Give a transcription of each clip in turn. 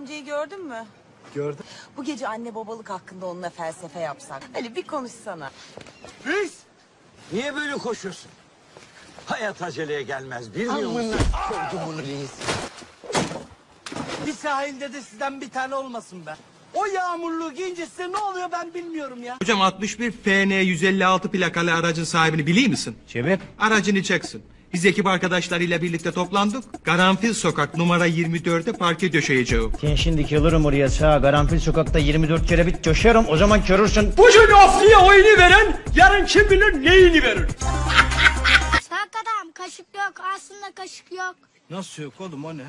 amcayı gördün mü? Gördüm. Bu gece anne babalık hakkında onunla felsefe yapsak. Ali bir konuşsana. Reis! Niye böyle koşuyorsun? Hayat aceleye gelmez bilmiyor musun? Bir sahilde de sizden bir tane olmasın be. O yağmurluğu giyince size ne oluyor ben bilmiyorum ya. Hocam 61 FN 156 plakalı aracın sahibini biliyor musun? Sebep? Aracını çeksin. Biz ekip arkadaşlarıyla birlikte toplandık. Karanfil Sokak numara 24'te parke döşeyeceğim. Sen şimdi gelirim oraya sağa karanfil sokakta 24 kere bit coşarım o zaman görürsün. Bugün Aslı'ya oyunu veren yarın kim bilir neyini verir. Sak adam kaşık yok aslında kaşık yok. Nasıl yok oğlum o ne?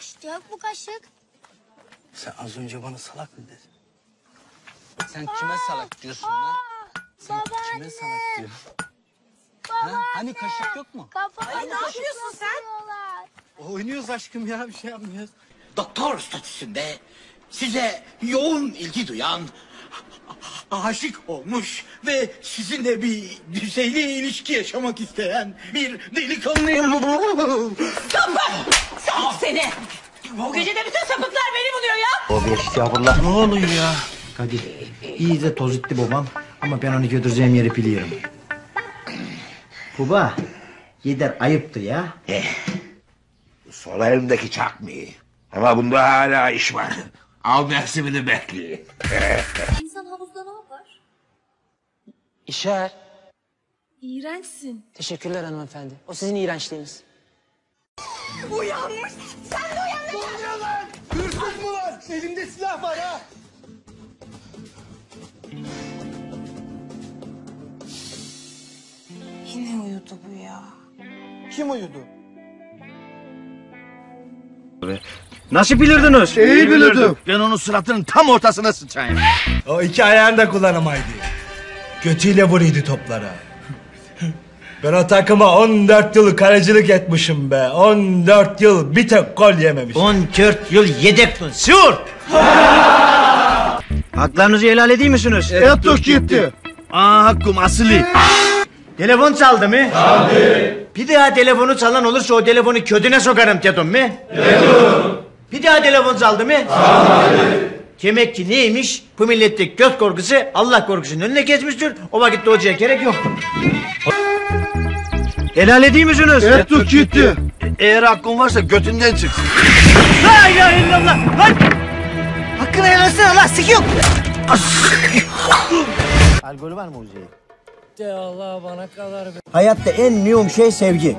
İşte yok bu kaşık. Sen az önce bana salak mı dedin? Sen kime salak diyorsun lan? Babaanne. Kime salak diyor? Ha? Hani kaşık yok mu? Kafama ne yapıyorsun sen? Oynuyoruz aşkım ya bir şey yapmıyoruz. doktor statüsünde size yoğun ilgi duyan, aşık olmuş ve sizinle bir düzeyli ilişki yaşamak isteyen bir delikanlıyım. Sapık seni. Bu gece de bütün sapıklar beni buluyor ya. O bir estağfurullah. Ne oluyor ya? Kadir iyi de toz etti babam ama ben onu götüreceğim yeri biliyorum. Baba yeter ayıptı ya. Sol elimdeki çakmıyor. Ama bunda hala iş var. Al mevsimini bekliyor. İnsan havuzda ne yapar? İşer. İğrençsin. Teşekkürler hanımefendi. O sizin iğrençliğiniz. Uyanmış. Sen de uyan. Hırsız mı var? Elimde silah var ha. Yine uyudu bu ya. Kim uyudu? Nasıl bilirdiniz? İyi bilirdim. Ben onun suratının tam ortasına sıçayım. O iki ayağını da kullanamaydı. Götüyle vuruyordu toplara. Ben o takıma 14 yıl kalecilik etmişim be. 14 yıl bir tek gol yememişim. 14 yıl yedektin. Sur! Haklarınızı helal edeyim misiniz? Ettik gitti. Aa hakkım asılı. Telefon çaldı mı? Çaldı. Bir daha telefonu çalan olursa o telefonu ködüne sokarım dedim mi? Dedim. Bir daha telefon çaldı mı? Çalmadı. Demek ki neymiş? Bu millette göz korkusu Allah korkusunun önüne geçmiştir. O vakitte hocaya gerek yoktur. Helal edeyim misiniz? Ettik gitti. Eğer hakkın varsa götünden çıksın. La ilahe illallah. Lan! Hakkını helal etsene lan sikiyor. Alkolü var mı Uzi'ye? De Allah bana kadar Hayatta en mühim şey sevgi.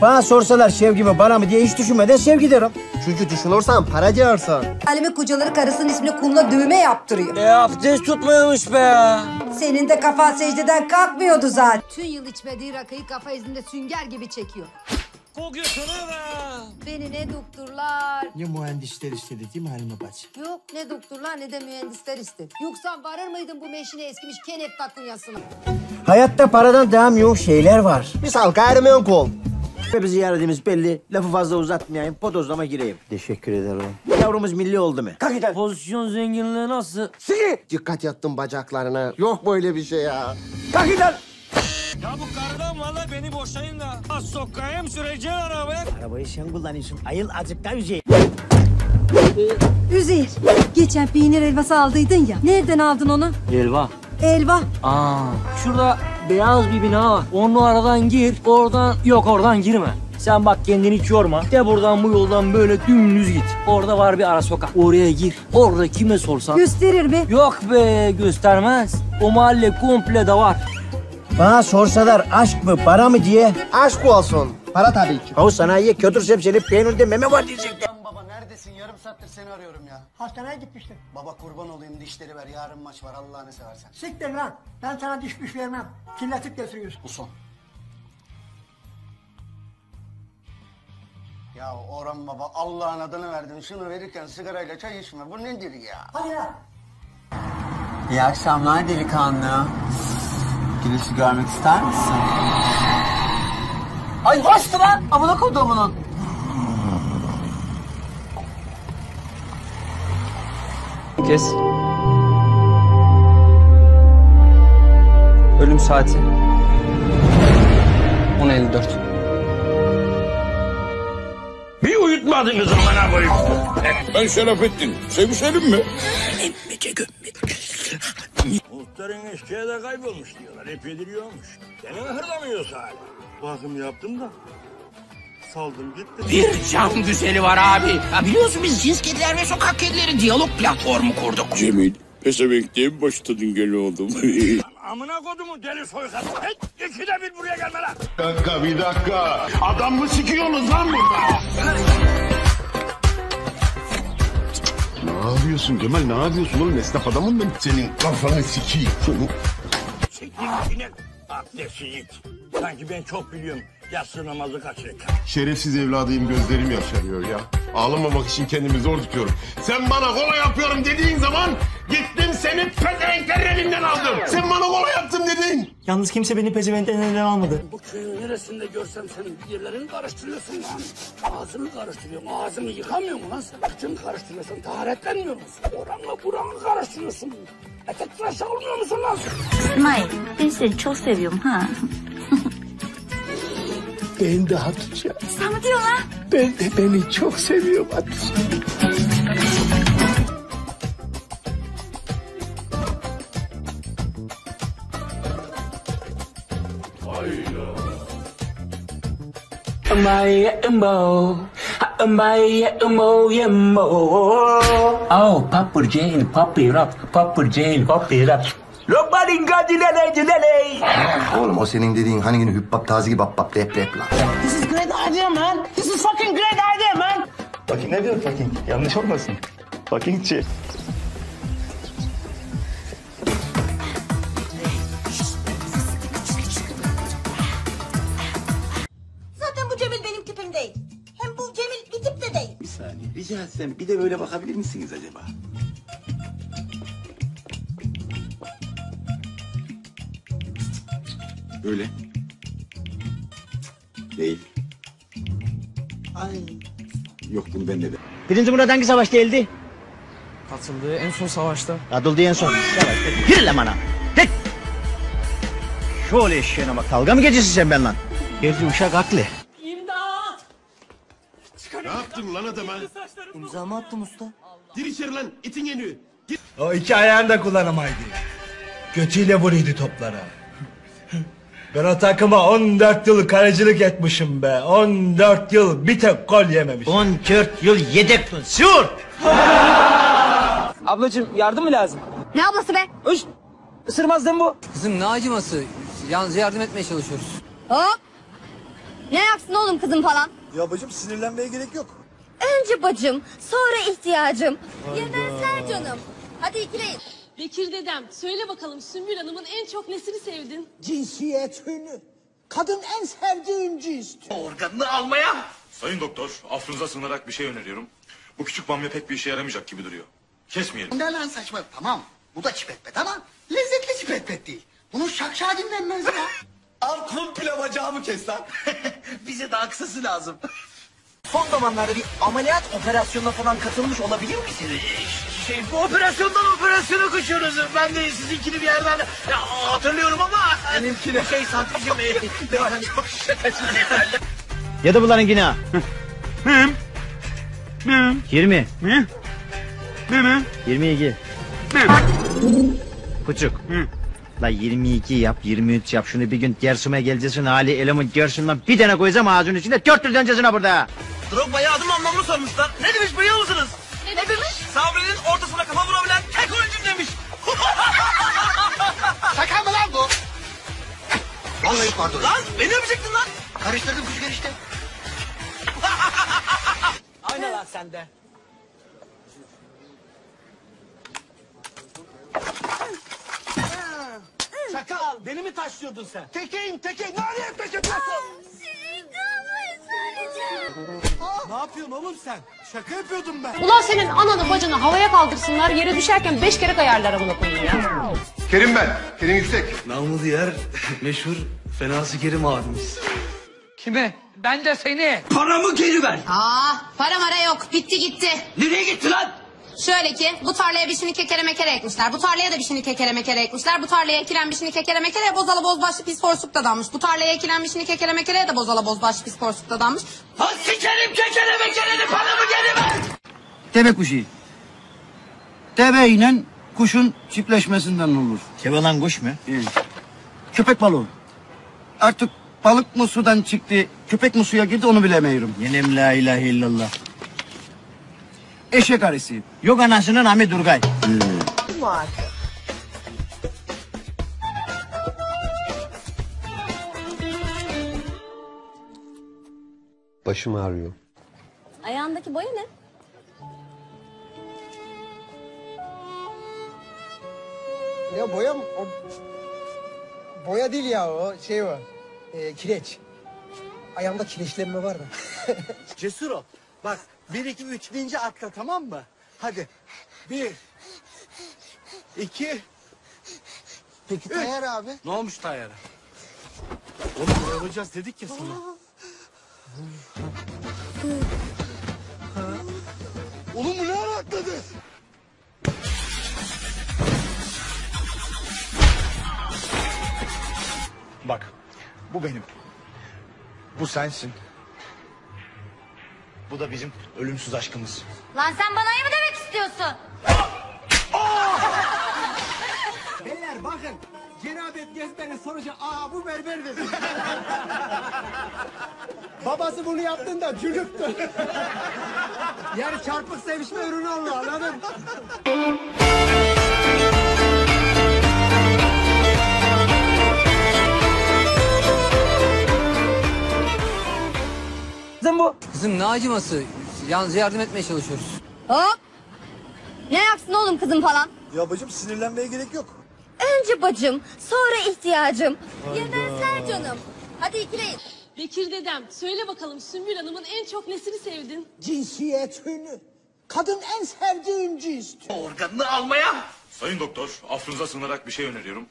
Bana sorsalar sevgi mi bana mı diye hiç düşünmeden sevgi derim. Çünkü düşünürsen para gelirsin. Alemi kocaları karısının ismini kumla düğme yaptırıyor. E abdest tutmuyormuş be ya. Senin de kafan secdeden kalkmıyordu zaten. Tüm yıl içmediği rakıyı kafa izinde sünger gibi çekiyor. Kokuyorsun be. Beni ne doktorlar, Ne mühendisler istedi değil mi Halime bacı? yok ne doktorlar ne de mühendisler istedi. Yoksa varır mıydın bu meşine eskimiş kenef takunyasına? Hayatta paradan daha mühim şeyler var. Misal gayrimenkul. Ve ziyaretimiz belli. Lafı fazla uzatmayayım. Podozlama gireyim. Teşekkür ederim. Yavrumuz milli oldu mu? Kalk gidelim. Pozisyon zenginliği nasıl? Dikkat yattın bacaklarına. Yok böyle bir şey ya. Kalk gidelim. Ya bu karıdan valla beni boşayın da. Az sokayım süreceksin arabaya. Arabayı sen kullanıyorsun. Ayıl azıcık daha yüzeye. Üzeyir, geçen peynir helvası aldıydın ya. Nereden aldın onu? Elva. Elva. Aa, şurada beyaz bir bina var. Onu aradan gir, oradan yok oradan girme. Sen bak kendini hiç yorma. De buradan bu yoldan böyle dümdüz git. Orada var bir ara sokak. Oraya gir. Orada kime sorsan. Gösterir mi? Yok be göstermez. O mahalle komple de var. Bana sorsalar aşk mı para mı diye. Aşk olsun. Para tabii ki. Havu sanayiye götürsem seni peynirde meme var diyecekler. Baba neredesin? Yarım saattir seni arıyorum ya. Hastaneye gitmiştim. Baba kurban olayım dişleri ver. Yarın maç var Allah'ını seversen. Siktir lan. Ben sana düşmüş vermem. Kirletip getiriyorsun. Bu son. Ya Orhan baba Allah'ın adını verdin. Şunu verirken sigarayla çay içme. Bu nedir ya? Hadi lan. İyi akşamlar delikanlı. Güneşi görmek ister misin? Ay hoştu lan. Amına kodumunun. Kes. Ölüm saati. 10.54. Bir uyutma evladınız amına koyayım. Ben Şerafettin. Sevişelim mi? Muhtarın eşkıya da kaybolmuş diyorlar. Hep yediriyormuş. Seni hırlamıyorsa hala. Bakım yaptım da saldım gitti. Bir can güzeli var abi. Ya biliyorsun biz cins kediler ve sokak kedileri diyalog platformu kurduk. Cemil. Pesevenk'te mi başladın gel oğlum? Amına kodumu deli soykan. Hey, ikide bir buraya gelme lan. Bir dakika bir dakika. Adam mı sikiyorsunuz lan burada? Ne yapıyorsun Cemal ne yapıyorsun oğlum esnaf adamım ben senin kafanı sikeyim. Siktir içine. Abdestsiz it. Sanki ben çok biliyorum. Yatsı namazı kaçırır. Şerefsiz evladıyım gözlerim yaşarıyor ya. Ağlamamak için kendimi zor tutuyorum. Sen bana kola yapıyorum dediğin zaman gittim seni pezevenklerin elinden aldım. Sen Yalnız kimse beni pezevenkten elinden almadı. Bu köyün neresinde görsem senin yerlerini karıştırıyorsun lan. Ağzını karıştırıyorsun. Ağzını yıkamıyor mu lan sen? Kıçını karıştırıyorsun. Taharetlenmiyor musun? Oranla buranı karıştırıyorsun. Etek tıraşı olmuyor musun lan? İsmail ben seni çok seviyorum ha. Ben de Hatice. Sen mi diyorsun lan? Ben de beni çok seviyorum Hatice. Maya Mo, Maya Mo, Mo. Oh, Papa Jane, Papi Rap, Papa Jane, Papi Rap. Nobody got the lele, the lele. Oğlum o senin dediğin hani yine hüppap taze gibi bap bap dep dep lan. This is great idea, man. This is fucking great idea, man. Fucking ne diyor fucking? Yanlış olmasın. Fuckingçi. Zaten etsem bir de böyle bakabilir misiniz acaba? Böyle. Değil. Ay. Yok bunu bende de. Birinci Murat hangi savaşta geldi? Katıldığı en son savaşta. Katıldı en son. Savaşta. Yürü lan bana. Tek. Şöyle eşeğine bak. Dalga mı geçiyorsun sen ben lan? Gerçi uşak haklı. Ne yaptın lan adama? İmza mı attım usta? Gir içeri lan itin yeniyor. Gir. O iki ayağını da kullanamaydı. Götüyle vuruyordu toplara. Ben o takıma 14 yıl kalecilik etmişim be. 14 yıl bir tek gol yememişim. 14 yıl yedektin. Sür. Ablacığım yardım mı lazım? Ne ablası be? Üş. Isırmaz değil mi bu? Kızım ne acıması? Yalnız yardım etmeye çalışıyoruz. Hop. Ne yapsın oğlum kızım falan? Ya bacım sinirlenmeye gerek yok. Önce bacım, sonra ihtiyacım. Yemezler canım. Hadi ikileyin. Bekir dedem söyle bakalım Sümbül Hanım'ın en çok nesini sevdin? Cinsiyet hünü. Kadın en sevdiğim cinstir. Organını almaya. Sayın doktor, affınıza sığınarak bir şey öneriyorum. Bu küçük bamya pek bir işe yaramayacak gibi duruyor. Kesmeyelim. Ne lan saçma tamam. Bu da çipetpet ama lezzetli çipetpet değil. Bunun şakşağı denmez ya. Al komple bacağımı kes lan. Bize daha kısası lazım. Son zamanlarda bir ameliyat operasyonuna falan katılmış olabilir misiniz? Şey, bu operasyondan operasyona koşuyoruz. Ben de sizinkini bir yerden ya, hatırlıyorum ama. Benimkini. Şey santricim. Yani çok şakacı. Ya da bunların günahı. Müm. 20. Ne? Ne ne? 22. Küçük. La 22 yap, 23 yap. Şunu bir gün Gersum'a geleceksin hali eleman görsün bir tane koyacağım ağzının içinde. Dört yıl döneceksin burada. Drogba'ya adım anlamını sormuşlar. Ne demiş biliyor musunuz? Ne demiş? Sabri'nin ortasına kafa vurabilen tek oyuncum demiş. Şaka mı lan bu? Vallahi pardon. Lan beni öpecektin lan. Karıştırdım küçük işte. Aynen lan sende. Çakal beni mi taşlıyordun sen? Tekeyim tekey. Nereye peşetiyorsun? ne yapıyorsun oğlum sen? Şaka yapıyordum ben. Ulan senin ananı bacını havaya kaldırsınlar yere düşerken beş kere kayarlar amına koyayım ya. Kerim ben. Kerim Yüksek. Namı diğer meşhur Fenası Kerim abimiz. Kime? Ben de seni. Paramı geri ver. Aa, para mara yok. Bitti gitti. Nereye gitti lan? Şöyle ki bu tarlaya bir şini kekere mekere ekmişler. Bu tarlaya da bir şini kekere mekere ekmişler. Bu tarlaya ekilen bir şini kekere mekere bozala bozbaşlı pis porsuk da danmış. Bu tarlaya ekilen bir şini kekere mekere de bozala bozbaşlı pis porsuk da danmış. Ha sikerim kekere mekereni paramı geri ver. Deve kuşu. Deve ile kuşun çiftleşmesinden olur. Deve lan kuş mu? Köpek balığı. Artık balık mı sudan çıktı, köpek mi suya girdi onu bilemiyorum. Yenem la ilahe illallah. Eşek arısı. Yok anasının Ahmet Durgay. Başım ağrıyor. Ayağındaki boya ne? Ya boya mı? O... Boya değil ya o şey o. Ee, kireç. Ayağımda kireçlenme var da. Cesur ol. Bak bir iki üç deyince atla tamam mı? Hadi. Bir. iki. Peki Tayyar abi? Ne olmuş Tayyar'a? Oğlum boyalayacağız dedik ya sana. Oğlum bu ne ara atladı? Bak bu benim. Bu sensin. Bu da bizim ölümsüz aşkımız. Lan sen bana mı demek istiyorsun? Beyler bakın. Cenabet Gezber'in sonucu aa bu berber dedi. Babası bunu yaptığında cülüktü. yani çarpık sevişme ürünü oldu anladın? Kızım bu. Kızım ne acıması? Yalnız yardım etmeye çalışıyoruz. Hop. Ne yaksın oğlum kızım falan? Ya bacım sinirlenmeye gerek yok. Önce bacım, sonra ihtiyacım. Yemezler canım. Hadi ikileyin. Bekir dedem söyle bakalım Sümbül Hanım'ın en çok nesini sevdin? Cinsiyet hünü. Kadın en sevdiğim cins. Organını almaya. Sayın doktor, affınıza sığınarak bir şey öneriyorum.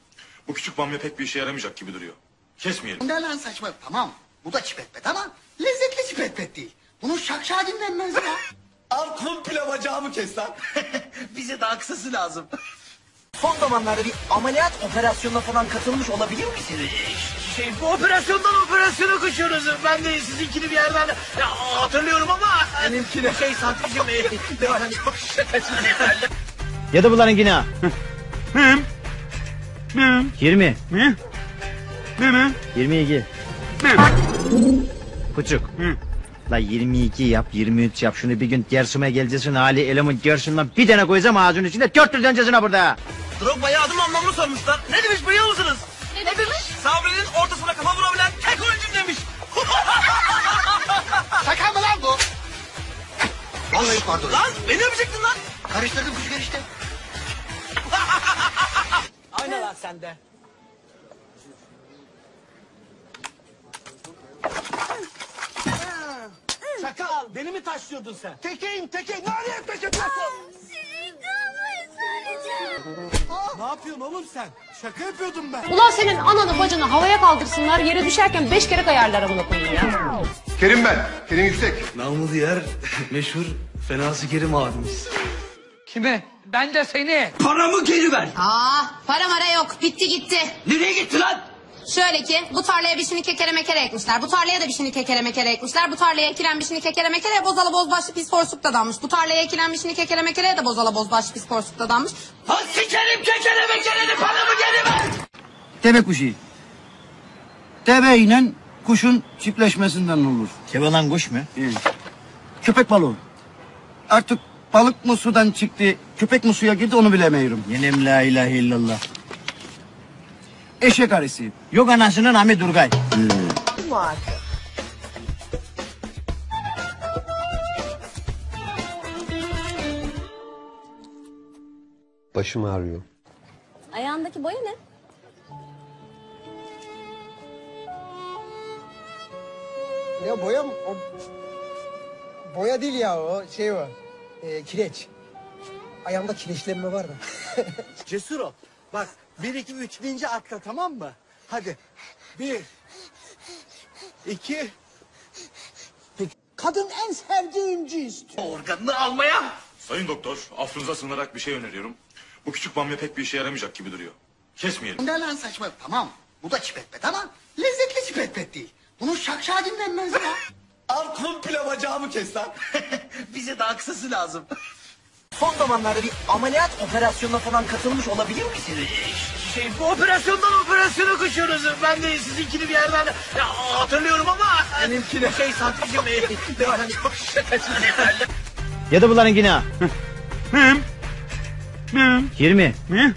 Bu küçük bamya pek bir işe yaramayacak gibi duruyor. Kesmeyelim. Ne lan saçma? Tamam. Bu da çipetpet ama lezzetli çipetpet değil. Bunun şakşağı dinlenmez ya. Al komple bacağımı kes lan. Bize daha kısası lazım. Son zamanlarda bir ameliyat operasyonuna falan katılmış olabilir misiniz? Şey bu operasyondan operasyona koşuyoruz. Ben de sizinkini bir yerden ya, hatırlıyorum ama. Benimkini. Şey satıcım. ne var hani çok şakacı. Ya da bunların yine. Mim. 20. Ne? Ne ne? 22. Küçük. La 22 yap, 23 yap. Şunu bir gün dersime geleceksin hali eleman görsün lan. Bir tane koyacağım ağzının içinde. Dört yıl döneceksin burada. Drogba'ya adım anlamlı sormuşlar. Ne demiş biliyor musunuz? Ne demiş? Sabri'nin ortasına kafa vurabilen tek oyuncum demiş. Şaka mı lan bu? Vallahi pardon. Lan beni öpecektin lan. Karıştırdım kuş işte. Aynen lan sende. Çakal beni mi taşlıyordun sen? Tekeyim tekey. Nereye peşetiyorsun? Ne yapıyorsun oğlum sen? Şaka yapıyordum ben. Ulan senin ananı bacını havaya kaldırsınlar yere düşerken beş kere kayarlar amına koyayım ya. Kerim ben. Kerim Yüksek. Namı diğer meşhur Fenası Kerim abimiz. Kime? Ben de seni. Paramı geri ver. Aa para mara yok bitti gitti. Nereye gitti lan? Şöyle ki bu tarlaya bir şini kekere mekere ekmişler. Bu tarlaya da bir şini kekere mekere ekmişler. Bu tarlaya ekilen bir şini kekere mekere bozala bozbaşlı pis porsuk da danmış. Bu tarlaya ekilen bir şini kekere mekere de bozala bozbaşlı pis porsuk da danmış. Ha sikerim kekere mekereni paramı geri ver. Deve kuşu. Deve ile kuşun çiftleşmesinden olur. Deve lan kuş mu? Köpek balığı. Artık balık mı sudan çıktı, köpek mi suya girdi onu bilemiyorum. Yenem la ilahe illallah. Eşek arısı. Yok anasının Ahmet Durgay. Başım ağrıyor. Ayağındaki boya ne? Ya boya mı? O... Boya değil ya o şey o. Ee, kireç. Ayağımda kireçlenme var da. Cesur ol. Bak bir iki üç deyince atla tamam mı? Hadi. Bir. iki. Peki. Kadın en sevdiğim cins. Organını almaya. Sayın doktor, affınıza sığınarak bir şey öneriyorum. Bu küçük bamya pek bir işe yaramayacak gibi duruyor. Kesmeyelim. Ne lan saçma tamam. Bu da çipetpet ama lezzetli çipetpet değil. Bunun şakşağı dinlenmez ya. Al komple bacağımı kes lan. Bize daha kısası lazım. Son zamanlarda bir ameliyat operasyonuna falan katılmış olabilir misiniz? Şey, bu operasyondan operasyona koşuyoruz. Ben de sizinkini bir yerden ya, hatırlıyorum ama... Benimkine şey satmışım. Yani çok şakacı. Ya da bunlarınkine ha. Müm. Müm. 20. Müm.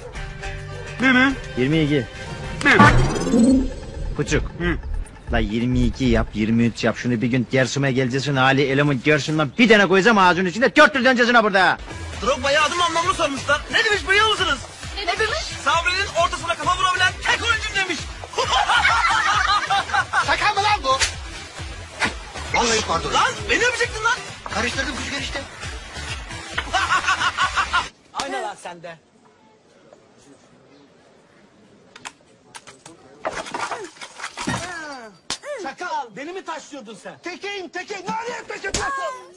Müm. 22. Buçuk. La 22 yap, 23 yap. Şunu bir gün dersime geleceksin hali eleman görsün bir tane koyacağım ağzının içinde dört yıl döneceksin burada. Drogba'ya adım anlamını sormuşlar. Ne demiş biliyor musunuz? Ne demiş? Sabri'nin ortasına kafa vurabilen tek oyuncu demiş. Şaka mı lan bu? Vallahi pardon. Lan beni öpecektin lan. Karıştırdım kuş işte. Aynen lan sende. Çakal beni mi taşlıyordun sen? Tekeyim tekeyim. Nereye tek yapıyorsun?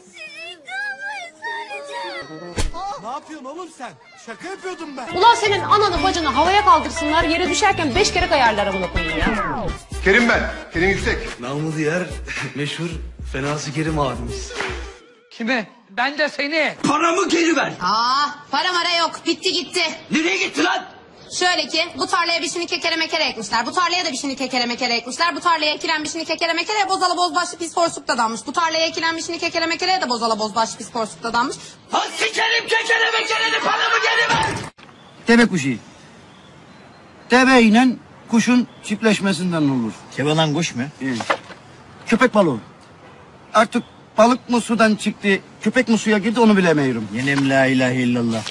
Ne yapıyorsun oğlum sen? Şaka yapıyordum ben. Ulan senin ananı bacını havaya kaldırsınlar yere düşerken beş kere kayarlar amına koyayım ya. Kerim ben. Kerim Yüksek. Namı diğer meşhur Fenası Kerim abimiz. Kime? Ben de seni. Paramı geri ver. Aa, para mara yok. Bitti gitti. Nereye gitti lan? Şöyle ki bu tarlaya bir şini kekere mekere ekmişler. Bu tarlaya da bir şini kekere mekere ekmişler. Bu tarlaya ekilen bir şini kekere mekere bozalı bozbaşlı pis porsuk da danmış. Bu tarlaya ekilen bir şini kekere mekere de bozalı bozbaşlı pis porsuk da danmış. Ha sikerim kekere mekereni paramı geri ver. Deve kuşu. Deve ile kuşun çiftleşmesinden olur. Deve lan kuş mu? Köpek balığı. Artık balık mı sudan çıktı, köpek mi suya girdi onu bilemiyorum. Yenem la ilahe illallah.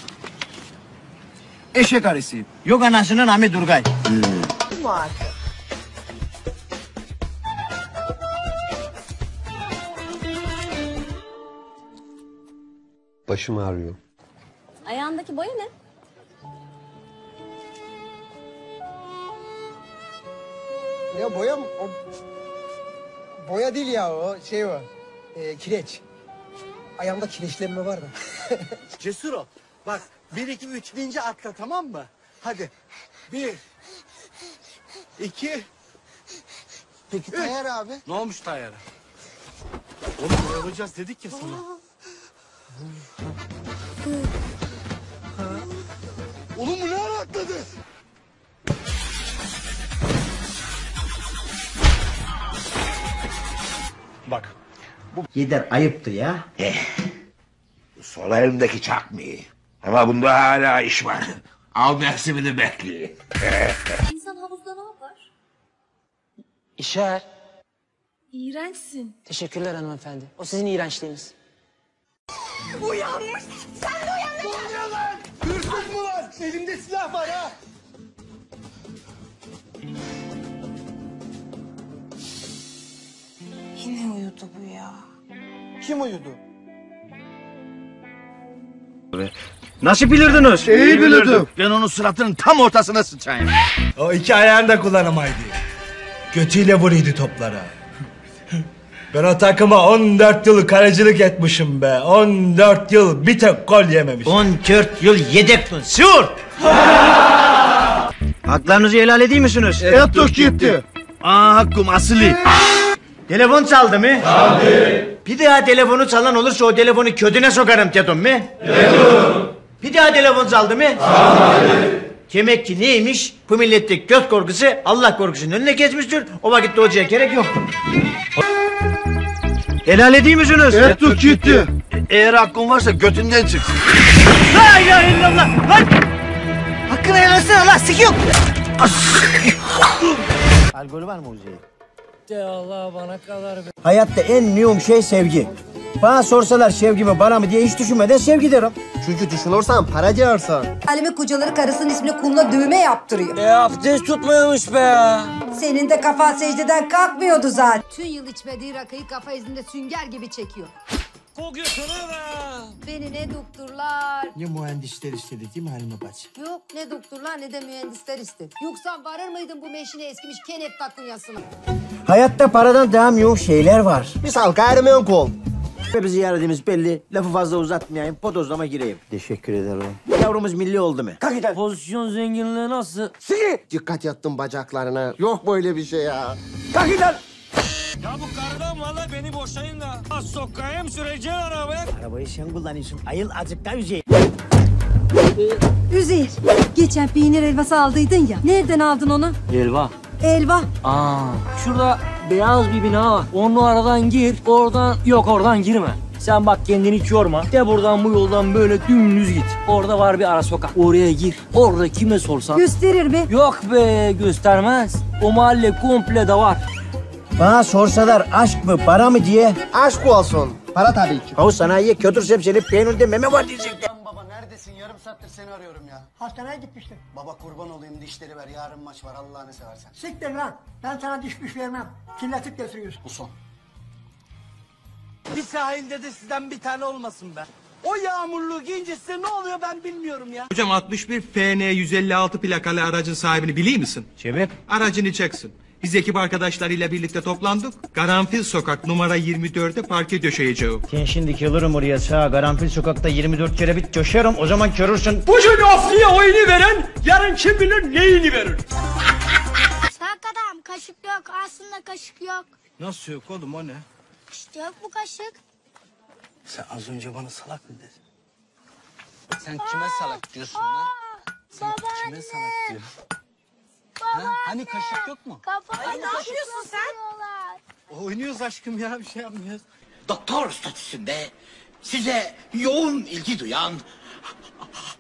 Eşek arısı. Yok anasının Ahmet Durgay. Başım ağrıyor. Ayağındaki boya ne? Ya boya mı? O... Boya değil ya o şey o. Ee, kireç. Ayağımda kireçlenme var da. Cesur ol. Bak bir iki üç deyince atla tamam mı? Hadi. Bir. iki. Peki Tayyar abi? Ne olmuş Tayyar'a? Oğlum oyalayacağız dedik ya sana. Oğlum bu ne ara atladı? Bak. Bu gider ayıptı ya. Eh, sol elimdeki çakmıyor. Ama bunda hala iş var. Al mevsimini bekliyor. İnsan havuzda ne yapar? İşer. İğrençsin. Teşekkürler hanımefendi. O sizin iğrençliğiniz. Uyanmış. Sen de uyandın. Ne oluyor lan? Hırsız mı var? Elimde silah var ha. Yine uyudu bu ya. Kim uyudu? Nasıl bilirdiniz? İyi bilirdim. Ben onun suratının tam ortasına sıçayım. O iki ayağını da kullanamaydı. Götüyle vuruydu toplara. Ben o takıma 14 yıl kalecilik etmişim be. 14 yıl bir tek gol yememişim. 14 yıl yedektin. Sur! Haklarınızı helal edeyim misiniz? Ettik gitti. Aa hakkım asılı. Telefon çaldı mı? Çaldı. Bir daha telefonu çalan olursa o telefonu ködüne sokarım dedim mi? Dedim. Bir daha telefon çaldı mı? Çalmadı. Demek ki neymiş? Bu millette göz korkusu Allah korkusunun önüne geçmiştir. O vakitte hocaya gerek yok. Helal edeyim misiniz? Ettik gitti. Eğer hakkın varsa götünden çıksın. La ilahe illallah. Lan! Hakkını helal etsene lan sikiyorum. Alkolü var mı Uzi'ye? De Allah bana kadar. Hayatta en mühim şey sevgi. Bana sorsalar sevgi mi bana mı diye hiç düşünmeden sevgi derim. Çünkü düşünürsen para gelirsen. Halime kocaları karısının ismini kuluna düğme yaptırıyor. E abdest tutmuyormuş be ya. Senin de kafan secdeden kalkmıyordu zaten. Tüm yıl içmediği rakıyı kafa izinde sünger gibi çekiyor. Kokuyorsun be. Beni ne doktorlar. Ne mühendisler istedi değil mi Halime bacı? Yok ne doktorlar ne de mühendisler istedi. Yoksa varır mıydın bu meşine eskimiş kenet takunyasına? Hayatta paradan daha mühim şeyler var. Misal gayrimenkul. Ve ziyaretimiz belli. Lafı fazla uzatmayayım. Podozlama gireyim. Teşekkür ederim. Yavrumuz milli oldu mu? Kalk gidelim. Pozisyon zenginliği nasıl? Sigi! Dikkat yattım bacaklarına. Yok böyle bir şey ya. Kalk gidelim. Ya bu karıdan valla beni boşayın da. Az sokayım süreceksin arabaya. Arabayı sen kullanıyorsun. Ayıl azıcık da üzeyim. Üzeyir, geçen peynir helvası aldıydın ya. Nereden aldın onu? Elva. Elva. Aa, şurada beyaz bir bina var. Onu aradan gir, oradan yok oradan girme. Sen bak kendini hiç yorma. De buradan bu yoldan böyle dümdüz git. Orada var bir ara sokak. Oraya gir. Orada kime sorsan. Gösterir mi? Yok be göstermez. O mahalle komple de var. Bana sorsalar aşk mı para mı diye. Aşk olsun. Para tabii ki. Havu sanayiye götürsem seni peynirde meme var diyecekler. Baba neredesin? Yarım saattir seni arıyorum ya. Hastaneye gitmiştim. Baba kurban olayım dişleri ver. Yarın maç var Allah'ını seversen. Siktir lan. Ben sana düşmüş vermem. Kirletip getiriyorsun. Bu son. Bir sahilde de sizden bir tane olmasın be. O yağmurluğu giyince size ne oluyor ben bilmiyorum ya. Hocam 61 FN 156 plakalı aracın sahibini biliyor musun? Sebep? Aracını çeksin. Biz ekip arkadaşlarıyla birlikte toplandık. Karanfil sokak numara 24'te parke döşeyeceğim. Sen şimdi gelirim oraya sağa karanfil sokakta 24 kere bir coşarım o zaman görürsün. Bugün Aslı'ya oyunu veren yarın kim bilir neyini verir. Adam kaşık yok aslında kaşık yok. Nasıl yok oğlum o ne? İşte yok bu kaşık. Sen az önce bana salak mı dedin? Sen kime salak diyorsun lan? Sen kime salak diyorsun? Ha? Hani kaşık yok mu? Kafamı Ay, ne yapıyorsun sen? Oynuyoruz aşkım ya bir şey yapmıyoruz. Doktor statüsünde size yoğun ilgi duyan,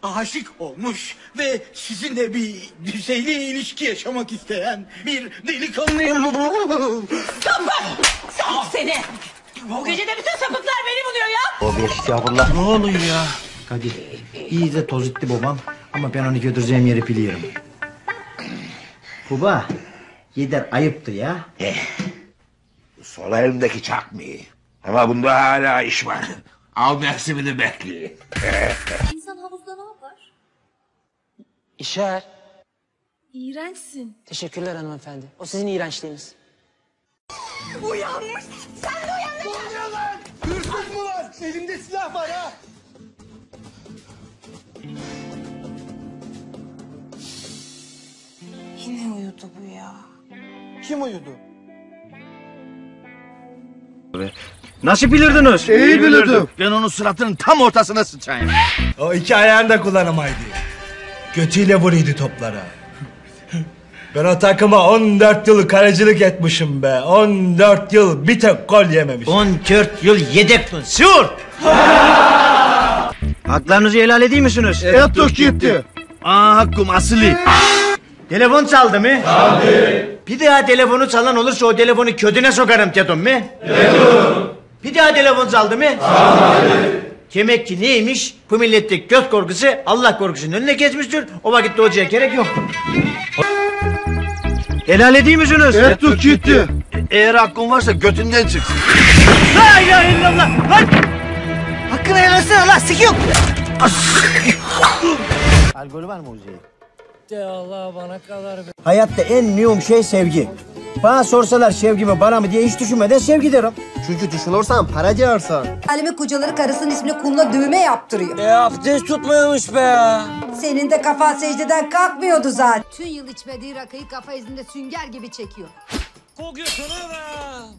aşık olmuş ve sizinle bir düzeyli ilişki yaşamak isteyen bir delikanlıyım. Sağ seni. Bu gece de bütün sapıklar beni buluyor ya. O bir estağfurullah ne oluyor ya? Kadir iyi de tozitti babam ama ben onu götüreceğim yeri biliyorum. Baba gider ayıptı ya. Eh, sol elimdeki çakmıyor. Ama bunda hala iş var. Av mevsimini bekliyor. İnsan havuzda ne yapar? İşer. İğrençsin. Teşekkürler hanımefendi. O sizin iğrençliğiniz. Uyanmış. Sen de uyandın. Ne oluyor lan? Hırsız mı var? Elimde silah var ha. Uyudu bu ya. Kim uyudu? Nasıl bilirdiniz? İyi bilirdim. Ben onun suratının tam ortasına sıçayım. O iki ayağını da kullanamaydı. Götüyle vuruyordu toplara. Ben o takıma 14 yıl kalecilik etmişim be. 14 yıl bir tek gol yememiş. 14 yıl yedektin. Sur! Haklarınızı helal edeyim misiniz? Ettik gitti. Aa hakkım asılı. Telefon çaldı mı? Çaldı. Bir daha telefonu çalan olursa o telefonu ködüne sokarım dedim mi? Dedim. Bir daha telefon çaldı mı? Çalmadı. Demek ki neymiş? Bu millette göt korkusu Allah korkusunun önüne geçmiştir. O vakitte hocaya gerek yok. Helal edeyim misiniz? Ettik gitti. Eğer hakkın varsa götünden çıksın. La ilahe illallah. Lan. Hakkını helal etsene lan sikiyor. Alkolü var mı Uzi'ye? De Allah bana kadar. Hayatta en mühim şey sevgi. Bana sorsalar sevgi mi bana mı diye hiç düşünmeden sevgi derim. Çünkü düşünürsen para ciğersen. Alemi kocaları karısının ismine kumla düğme yaptırıyor. E abdest tutmuyormuş be ya. Senin de kafan secdeden kalkmıyordu zaten. Tüm yıl içmediği rakıyı kafa izinde sünger gibi çekiyor. Kokuyorsun be.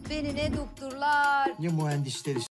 Beni ne doktorlar. Ne mühendisleri